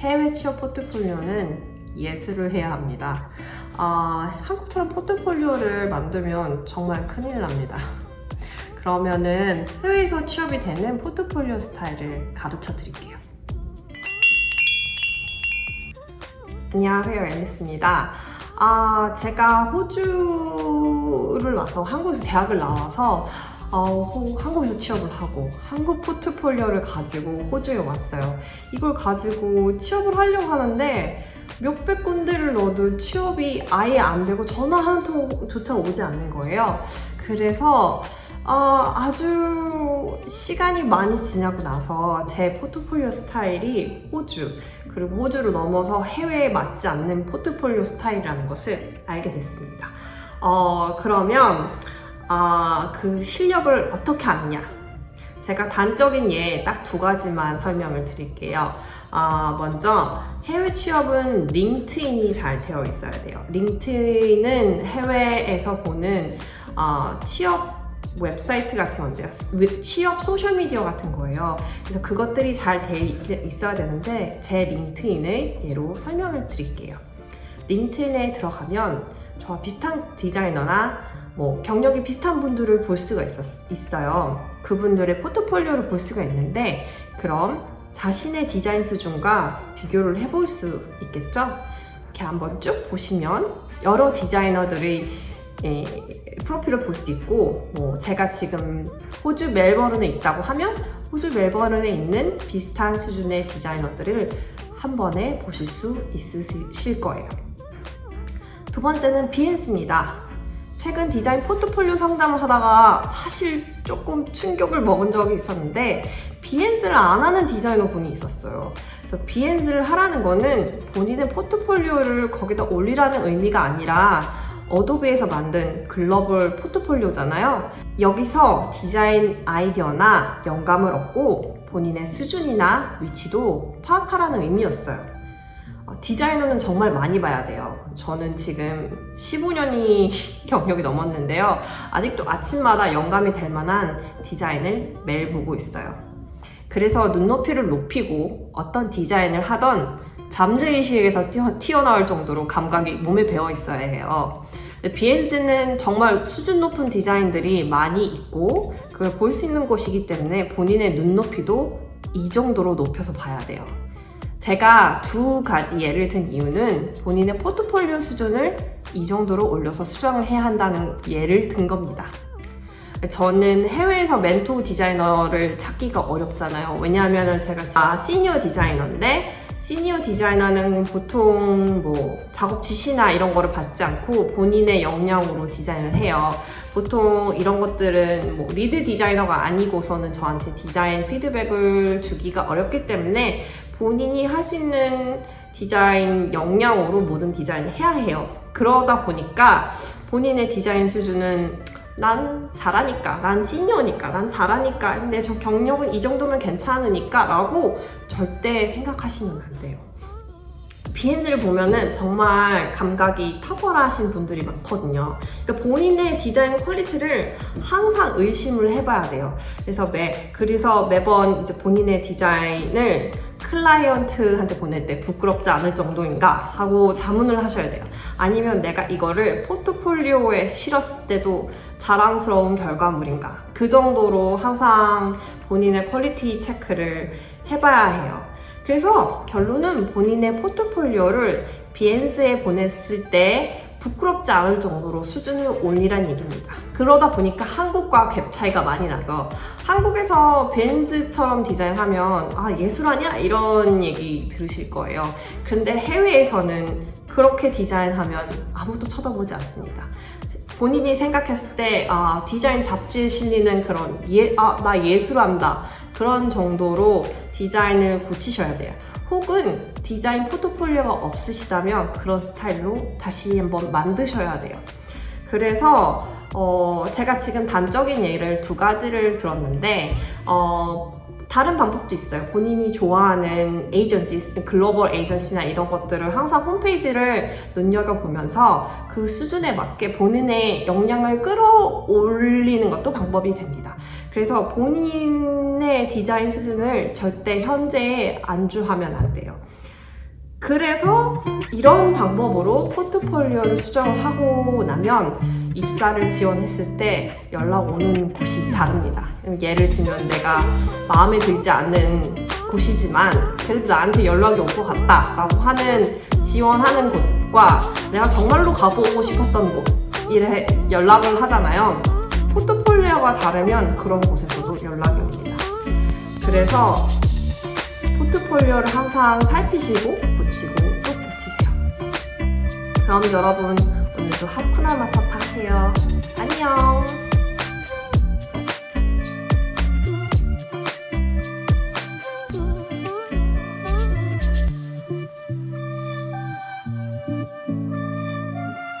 해외 취업 포트폴리오는 예술을 해야 합니다. 아, 한국처럼 포트폴리오를 만들면 정말 큰일 납니다. 그러면은 해외에서 취업이 되는 포트폴리오 스타일을 가르쳐 드릴게요. 안녕하세요, 앨리스입니다. 아, 제가 호주를 와서 한국에서 대학을 나와서 어, 호- 한국에서 취업을 하고 한국 포트폴리오를 가지고 호주에 왔어요. 이걸 가지고 취업을 하려고 하는데 몇백 군데를 넣어도 취업이 아예 안 되고 전화 한 통조차 오지 않는 거예요. 그래서 아, 아주 시간이 많이 지나고 나서 제 포트폴리오 스타일이 호주 그리고 호주를 넘어서 해외에 맞지 않는 포트폴리오 스타일이라는 것을 알게 됐습니다. 어, 그러면 아, 그 실력을 어떻게 아느냐? 제가 단적인 예 딱 두 가지만 설명을 드릴게요. 아, 먼저 해외 취업은 링크인이 잘 되어 있어야 돼요. 링크인은 해외에서 보는 아, 취업 웹사이트 같은 건데요. 웹- 취업 소셜미디어 같은 거예요. 그래서 그것들이 잘 돼 있어야 되는데 제 링크인을 예로 설명을 드릴게요. 링크인에 들어가면 저와 비슷한 디자이너나 뭐 경력이 비슷한 분들을 볼 수가 있었, 있어요. 그분들의 포트폴리오를 볼 수가 있는데 그럼 자신의 디자인 수준과 비교를 해볼 수 있겠죠? 이렇게 한번 쭉 보시면 여러 디자이너들의 예, 프로필을 볼 수 있고 뭐 제가 지금 호주 멜버른에 있다고 하면 호주 멜버른에 있는 비슷한 수준의 디자이너들을 한 번에 보실 수 있으실 거예요. 두 번째는 비엔스입니다. 최근 디자인 포트폴리오 상담을 하다가 사실 조금 충격을 먹은 적이 있었는데 비엔즈를 안 하는 디자이너 분이 있었어요. 그래서 비엔즈를 하라는 거는 본인의 포트폴리오를 거기다 올리라는 의미가 아니라 어도비에서 만든 글로벌 포트폴리오잖아요. 여기서 디자인 아이디어나 영감을 얻고 본인의 수준이나 위치도 파악하라는 의미였어요. 어, 디자이너는 정말 많이 봐야 돼요. 저는 지금 15년이 경력이 넘었는데요. 아직도 아침마다 영감이 될 만한 디자인을 매일 보고 있어요. 그래서 눈높이를 높이고 어떤 디자인을 하던 잠재의식에서 튀어, 튀어나올 정도로 감각이 몸에 배어 있어야 해요. 비엔즈는 정말 수준 높은 디자인들이 많이 있고 그걸 볼 수 있는 곳이기 때문에 본인의 눈높이도 이 정도로 높여서 봐야 돼요. 제가 두 가지 예를 든 이유는 본인의 포트폴리오 수준을 이 정도로 올려서 수정을 해야 한다는 예를 든 겁니다. 저는 해외에서 멘토 디자이너를 찾기가 어렵잖아요. 왜냐하면 제가 아, 시니어 디자이너인데 시니어 디자이너는 보통 뭐 작업 지시나 이런 거를 받지 않고 본인의 역량으로 디자인을 해요. 보통 이런 것들은 뭐 리드 디자이너가 아니고서는 저한테 디자인 피드백을 주기가 어렵기 때문에 본인이 있는 디자인 역량으로 모든 디자인을 해야 해요. 그러다 보니까 본인의 디자인 수준은 난 잘하니까, 난 시니어니까, 난 잘하니까, 근데 저 경력은 이 정도면 괜찮으니까 라고 절대 생각하시면 안 돼요. 비엔즈를 보면은 정말 감각이 탁월하신 분들이 많거든요. 그러니까 본인의 디자인 퀄리티를 항상 의심을 해봐야 돼요. 그래서 매, 그래서 매번 이제 본인의 디자인을 클라이언트한테 보낼 때 부끄럽지 않을 정도인가 하고 자문을 하셔야 돼요. 아니면 내가 이거를 포트폴리오에 실었을 때도 자랑스러운 결과물인가. 그 정도로 항상 본인의 퀄리티 체크를 해봐야 해요. 그래서 결론은 본인의 포트폴리오를 비엔스에 보냈을 때 부끄럽지 않을 정도로 수준을 올리란 얘기입니다. 그러다 보니까 한국과 갭 차이가 많이 나죠. 한국에서 비엔즈처럼 디자인하면 아 예술 아니야? 이런 얘기 들으실 거예요. 근데 해외에서는 그렇게 디자인하면 아무도 쳐다보지 않습니다. 본인이 생각했을 때 아, 디자인 잡지에 실리는 그런 예, 아, 나 예술한다 그런 정도로 디자인을 고치셔야 돼요. 혹은 디자인 포트폴리오가 없으시다면 그런 스타일로 다시 한번 만드셔야 돼요. 그래서 어, 제가 지금 단적인 예를 두 가지를 들었는데 어, 다른 방법도 있어요. 본인이 좋아하는 에이전시, 글로벌 에이전시나 이런 것들을 항상 홈페이지를 눈여겨보면서 그 수준에 맞게 본인의 역량을 끌어올리는 것도 방법이 됩니다. 그래서 본인의 디자인 수준을 절대 현재에 안주하면 안 돼요. 그래서 이런 방법으로 포트폴리오를 수정을 하고 나면 입사를 지원했을 때 연락 오는 곳이 다릅니다. 예를 들면 내가 마음에 들지 않는 곳이지만 그래도 나한테 연락이 올 것 같다라고 하는 지원하는 곳과 내가 정말로 가보고 싶었던 곳 이래 연락을 하잖아요. 포트폴리오가 다르면 그런 곳에서도 연락이 옵니다. 그래서 포트폴리오를 항상 살피시고 고치고 또 고치세요. 그럼 여러분 오늘도 하쿠나 마타타 하세요.